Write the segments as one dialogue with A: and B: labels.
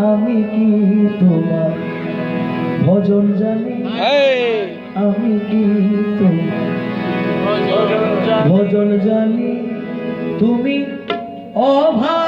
A: আমি কি তোমার ভজন জানি? আমি কি তোমার ভজন জানি। তুমি অভাব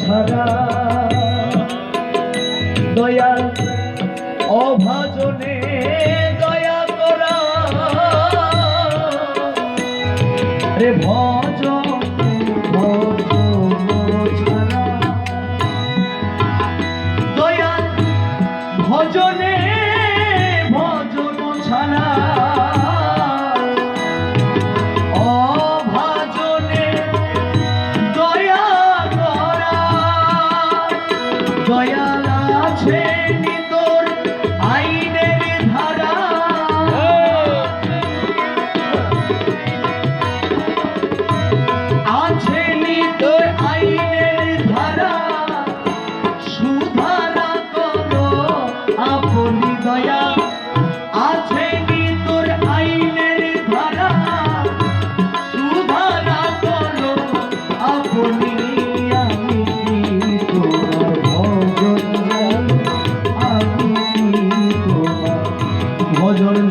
A: ছাড়া দয়াল অভাজনে দয়া করা। রে ভজন দয়াল ভজনে ভজন ছাড়া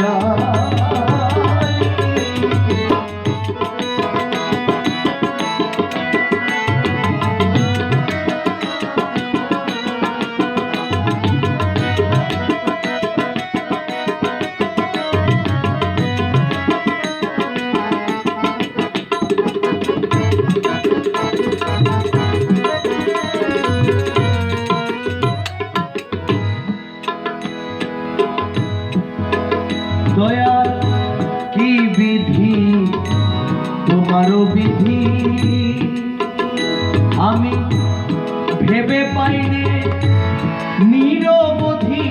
A: না। দয়া কি বিধি? তোমারও বিধি। আমি ভেবে পাইনে নিরবধি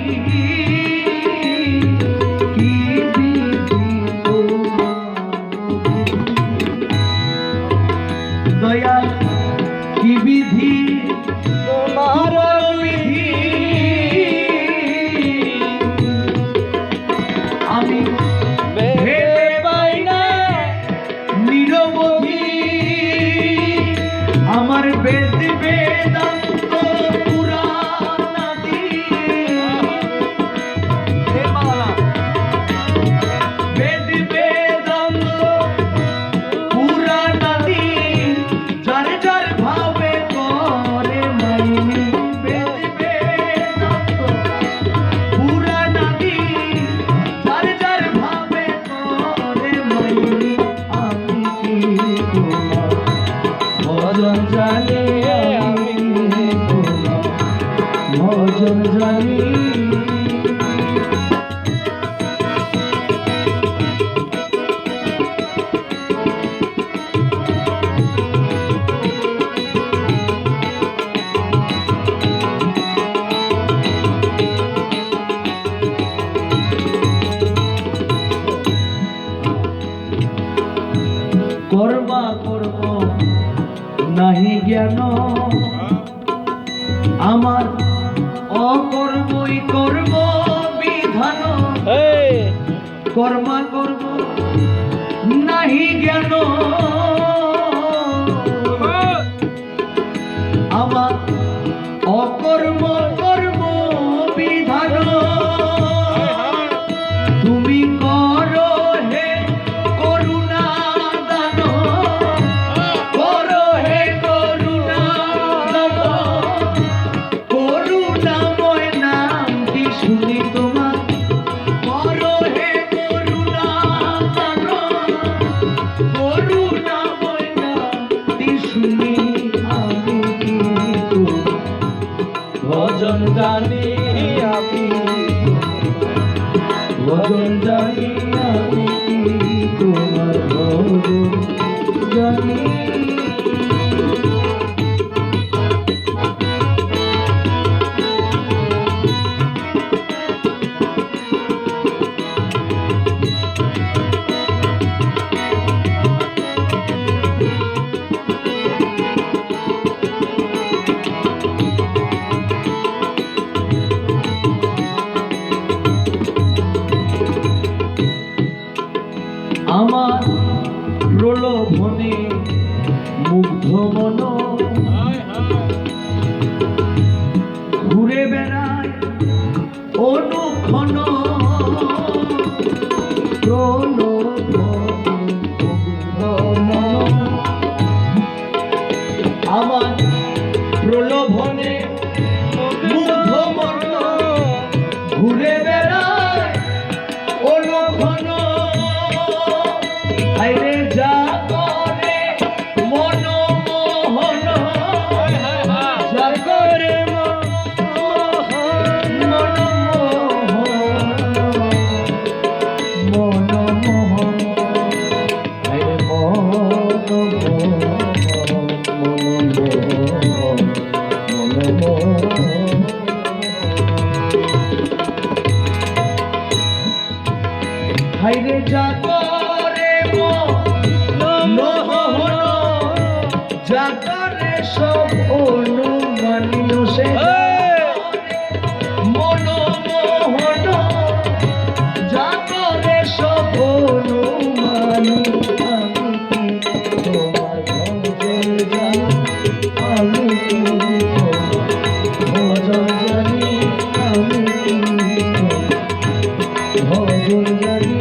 A: আমি কর্ম নাহি জ্ঞান। আমার অকর্মই কর্ম বিধান কর্মা কর্ম নাহি জ্ঞান। হ্যাঁ। আমার জানি তোমার জানি আমার প্রলোভনে মুগ্ধ মন। ঘুরে বেড়ায় অনুক্ষণ। ঘুরে বেড়ায় অনুক্ষণ। হাইরে করে মোহন সব অনুমানিও সে। মনমোহন যা সব অনুমানি আমি কি ভজন জানি, আমি কি ভজন জানি